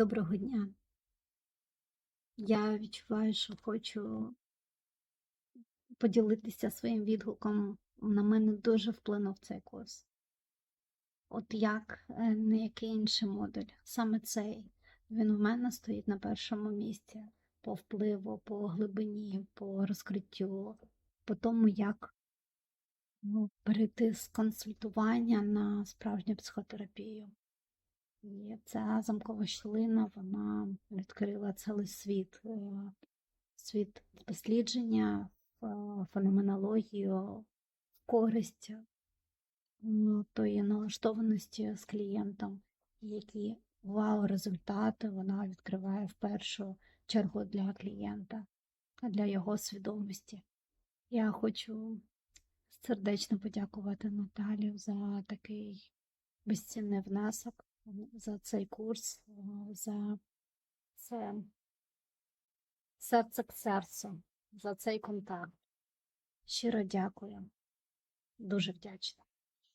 Доброго дня. Я відчуваю, що хочу поділитися своїм відгуком. На мене дуже вплинув цей курс. От як не який інший модуль, саме цей. Він у мене стоїть на першому місці по впливу, по глибині, по розкриттю, по тому, як ну, перейти з консультування на справжню психотерапію. І ця замкова щілина, вона відкрила цілий світ, е, світ дослідження, е, феноменологію, користь тої налаштованості з клієнтом, які вау-результати вона відкриває в першу чергу для клієнта, для його свідомості. Я хочу сердечно подякувати Наталію за такий безцінний внесок, за цей курс, е, за це серце к серцю, за цей контакт. Щиро дякую. Дуже вдячна.